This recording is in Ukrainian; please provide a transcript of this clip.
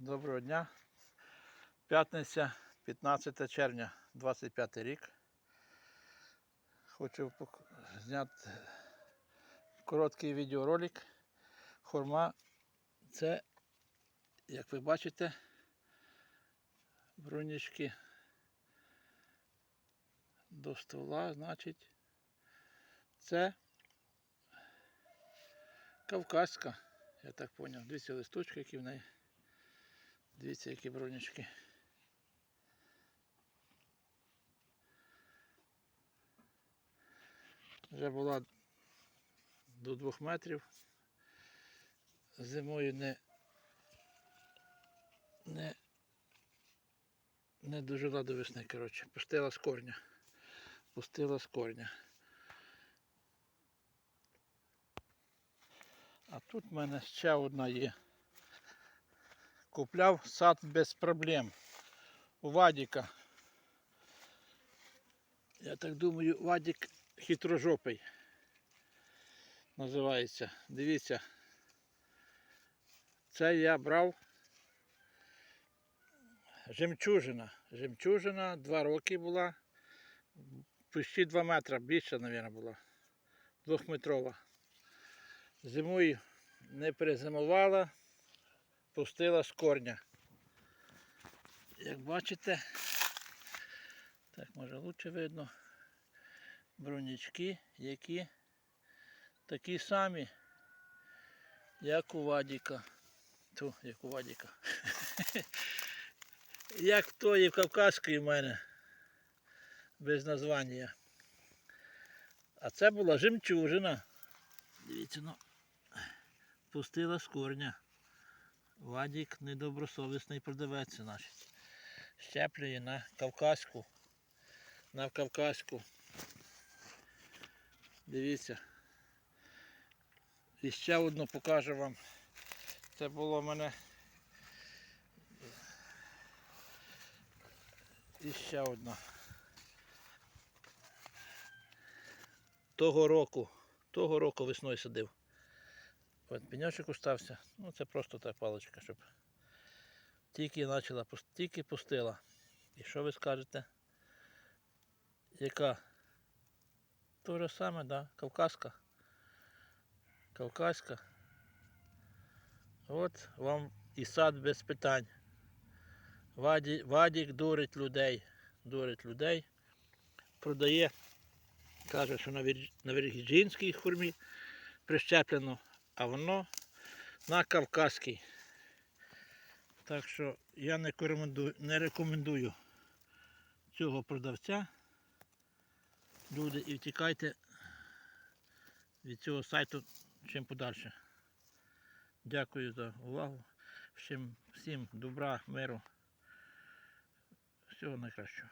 Доброго дня. П'ятниця, 15 червня, 25 рік. Хочу зняти короткий відеоролик. Хурма це, як ви бачите, брунічки до ствола, значить, це кавказька, я так зрозумів. Дивіться листочки, які в неї. Дивіться, які бронячки. Вже була до двох метрів. Зимою не, не, не дожила до весни, коротше. Пустила з корня. Пустила з корня. А тут в мене ще одна є. Купляв сад без проблем. У Вадіка. Я так думаю, Вадік хитрожопий. Називається. Дивіться. Це я брав жемчужина. Жемчужина два роки була. Почти 2 метри, більше, мабуть, була. Двохметрова. Зимою не перезимувала пустила з корня. Як бачите, так може лучше видно, бронячки, які такі самі, як у Вадіка. Ту, як у Вадіка. Як тої Кавказської в мене, без названня. А це була жемчужина. Дивіться, ну, пустила з корня. Вадік недобросовісний продавець значить. Щеплює на Кавказьку. На Кавказьку. Дивіться. І ще одну покажу вам. Це було в мене. І ще одна. Того року, того року весною садив. От пеньочок остався. Ну це просто та паличка, щоб тільки почала, тільки пустила. І що ви скажете? Яка? То же саме, да, Кавказька. Кавказька. От вам і сад без питань. Ваді, Вадік дурить людей. Дурить людей. Продає. Каже, що на віргіджинській хурмі прищеплено а воно на Кавказький. Так що я не рекомендую, не рекомендую цього продавця. Люди, і втікайте від цього сайту чим подальше. Дякую за увагу. Всім, всім добра, миру. Всього найкращого.